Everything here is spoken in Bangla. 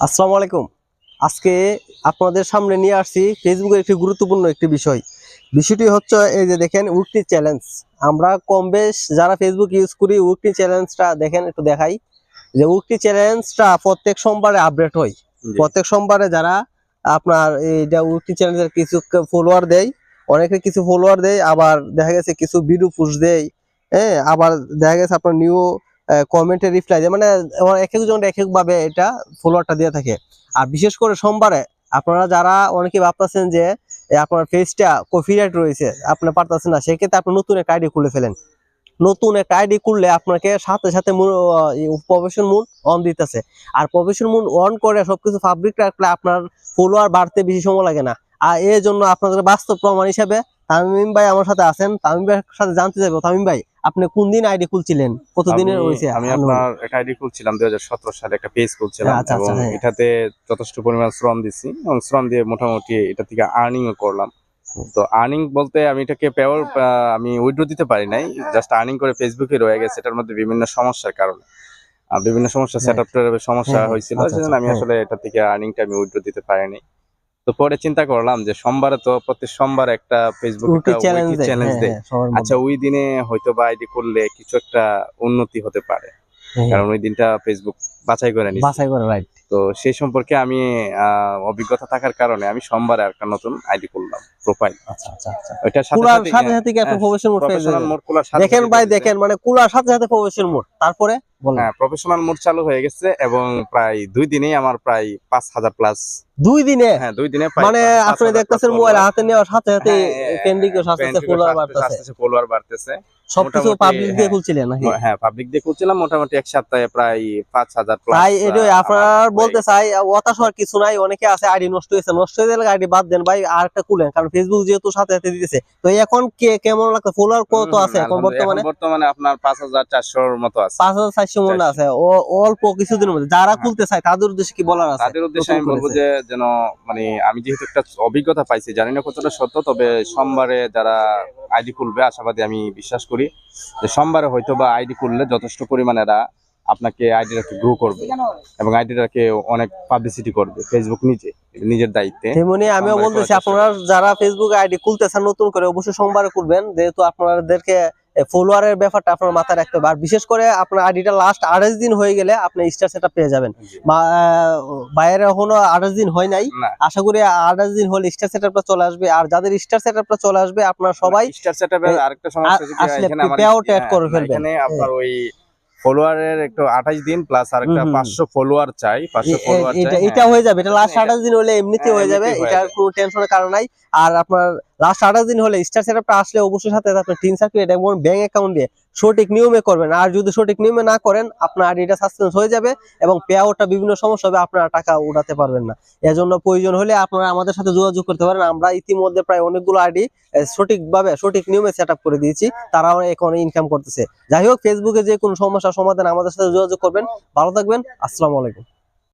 আসসালামু আলাইকুম। আজকে আপনাদের সামনে নিয়ে আসছি ফেসবুকের একটি গুরুত্বপূর্ণ একটি বিষয়। বিষয়টি হচ্ছে এই যে দেখেন উইকলি চ্যালেঞ্জ। আমরা কম বেশ যারা ফেসবুক ইউজ করি উইকলি চ্যালেঞ্জটা দেখেন একটু দেখাই। যে উইকলি চ্যালেঞ্জটা প্রত্যেক সোমবারে আপডেট হয়। প্রত্যেক সোমবারে যারা আপনার এইটা উইকলি চ্যালেঞ্জের কিছু ফলোয়ার দেয় অনেকে কিছু ফলোয়ার দেয় আবার দেখা গেছে কিছু ভিডিও পুশ দেয়। হ্যাঁ আবার দেখা গেছে আপনার নিউ কমেন্টে রিপ্লাই দেয়। মানে এক একজন এক এক ভাবে এটা ফলোয়ারটা দিয়ে থাকে। আর বিশেষ করে সোমবারে আপনারা যারা অনেকে ভাবতেছেন যে আপনার ফেসটা কপিরাইট রয়েছে, আপনি পারতেছেন না, সেক্ষেত্রে আপনি নতুন একটা আইডি খুলে ফেলেন। নতুন একটা আইডি খুললে আপনাকে সাথে সাথে প্রফেশন মুড অন দিতেছে। আর প্রফেশন মুড অন করে সবকিছু ফাব্রিক রাখলে আপনার ফলোয়ার বাড়তে বেশি সময় লাগে না। আর এর জন্য আপনাদের বাস্তব প্রমাণ হিসাবে তামিম ভাই আমার সাথে আছেন। তামিম ভাইয়ের সাথে জানতে চাইব। তামিম ভাই আপনি কোন দিন আইডি খুলছিলেন? কতদিনের হয়েছে? আমি আপনার একটা আইডি খুলছিলাম দুই সালে একটা পেজ খুলছিলাম আচ্ছা, আচ্ছা, এবং হ্যাঁ। এটাতে যথেষ্ট পরিমাণ শ্রম দিছি এবং শ্রম দিয়ে মোটামুটি এটা থেকে আর্নিং করলাম। তো আর্নিং বলতে আমি এটাকে পেওয়ার আমি উইড্রো দিতে পারি নাই জাস্ট আর্নিং করে ফেসবুকে রয়ে গেছে এটার মধ্যে বিভিন্ন সমস্যার কারণে। বিভিন্ন সমস্যা হ্যাঁ। সেট আপ সমস্যা হ্যাঁ, হয়েছিল আচ্ছা, সেজন্য আমি আসলে এটা থেকে আর্নিংটা আমি উইড্রো দিতে পারিনি। তো পরে চিন্তা করলাম যে সোমবারে তো প্রত্যেক সোমবার একটা ফেসবুক চ্যালেঞ্জ দেয়। হ্যাঁ, হ্যাঁ। আচ্ছা ওই দিনে হয়তো বা আইডি করলে কিছু একটা উন্নতি হতে পারে। হ্যাঁ, কারণ ওই দিনটা ফেসবুক বাছাই করে নিচ্ছে বাছাই করে রাইট তো সেই সম্পর্কে আমি অভিজ্ঞতা থাকার কারণে আমি সোমবারে একটা নতুন আইডি করলাম প্রোফাইল আচ্ছা আচ্ছা আচ্ছা। সাথে সাথে সাথে কি একটা প্রফেশনাল মোড পেয়ে প্রফেশনাল মোড খোলার সাথে দেখেন ভাই দেখেন মানে কুলার সাথে সাথে প্রফেশনাল মোড তারপরে হ্যাঁ প্রফেশনাল মোড চালু হয়ে গেছে এবং প্রায় দুই দিনেই আমার প্রায় পাঁচ হাজার প্লাস দুই দিনে? হ্যাঁ দুই দিনে মানে আপনি দেখতেছেন মোবাইল হাতে নেওয়ার সাথে সাথে হ্যাঁ, ট্রেন্ডিং এর সাথে সাথে ফলোয়ার বাড়তেছে। ফলোয়ার বাড়তেছে। সবকিছু পাবলিক দিয়ে হ্যাঁ। খুলছিলেন নাকি? হ্যাঁ পাবলিক দিয়ে করছিলাম মোটামুটি এক সপ্তাহে প্রায় পাঁচ হাজার প্লাস তাই এটাই আপনার বলতে চাই হতাশ হওয়ার কিছু নাই অনেকে আছে আইডি নষ্ট হয়েছে নষ্ট হয়ে গেলে আইডি বাদ দেন ভাই আর একটা খুলেন কারণ ফেসবুক যেহেতু সাথে সাথে দিতেছে। তো এখন কে কেমন লাগছে? ফলোয়ার কত আছে এখন বর্তমানে? বর্তমানে আপনার পাঁচ হাজার চারশোর মতো আছে। পাঁচ হাজার চারশো মনে আছে অল্প কিছুদিনের মধ্যে। যারা হ্যাঁ। খুলতে চায় তাদের উদ্দেশ্যে কি বলার আছে? তাদের উদ্দেশ্যে আমি বলব যে যেন মানে আমি যেহেতু একটা অভিজ্ঞতা পাইছি জানি না কতটা সত্য তবে সোমবারে যারা আইডি খুলবে আশাবাদী আমি বিশ্বাস করি যে সোমবারে হয়তো বা আইডি খুললে যথেষ্ট পরিমাণে এরা আপনাকে আইডিটাকে গ্রো করবে এবং আইডিটাকে অনেক পাবলিসিটি করবে ফেসবুক নিজে নিজের দায়িত্বে। তেমনি আমিও বলতেছি আপনারা যারা ফেসবুক আইডি খুলতেছেন নতুন করে অবশ্যই সোমবারে খুলবেন যেহেতু আপনাদেরকে ফলোয়ারের ব্যাপারটা আপনার মাথায় রাখতে হবে আর বিশেষ করে আপনার আইডিটা লাস্ট আঠাশ দিন হয়ে গেলে আপনি স্টার সেটা পেয়ে যাবেন বাইরে এখনও আঠাশ দিন হয় নাই আশা করি আঠাশ দিন হলে স্টার সেটআপটা চলে আসবে আর যাদের স্টার সেটআপটা চলে আসবে আপনারা সবাই স্টার সেটআপের এ- আরেকটা সমস্যা আসলে এখানে আমার- payout add হ্যাঁ, করে ফেলবেন। এখানে আপনার ওই ফলোয়ারের একটু আঠাশ দিন প্লাস আর একটা হুম, হুম। পাঁচশো ফলোয়ার চাই পাঁচশো এ- ফলোয়ার এটা চাই এটা হ্যাঁ। হয়ে যাবে এটা লাস্ট এটা- আঠাশ দিন হলে এমনিতে হ্যাঁ, হয়ে যাবে এটা। কোনো টেনশনের কারণ নাই আর আপনার লাস্ট আঠাশ দিন হলে স্টার সেটআপটা আসলে অবশ্যই সাথে আপনার টিন সার্টিফিকেট এবং ব্যাংক অ্যাকাউন্ট দিয়ে সঠিক নিয়মে করবেন। আর যদি সঠিক নিয়মে না করেন, আপনার আইডিটা সাসপেন্স হয়ে যাবে এবং পে আউটটা বিভিন্ন সমস্যা হবে, আপনারা টাকা উঠাতে পারবেন না। এজন্য প্রয়োজন হলে আপনারা আমাদের সাথে যোগাযোগ করতে পারেন। আমরা ইতিমধ্যে প্রায় অনেকগুলো আইডি সঠিকভাবে, সঠিক নিয়মে সেট করে দিয়েছি। তারাও এখন ইনকাম করতেছে। যাই হোক ফেসবুকে যে কোনো সমস্যার সমাধান আমাদের সাথে যোগাযোগ করবেন। ভালো থাকবেন। আসসালামু আলাইকুম।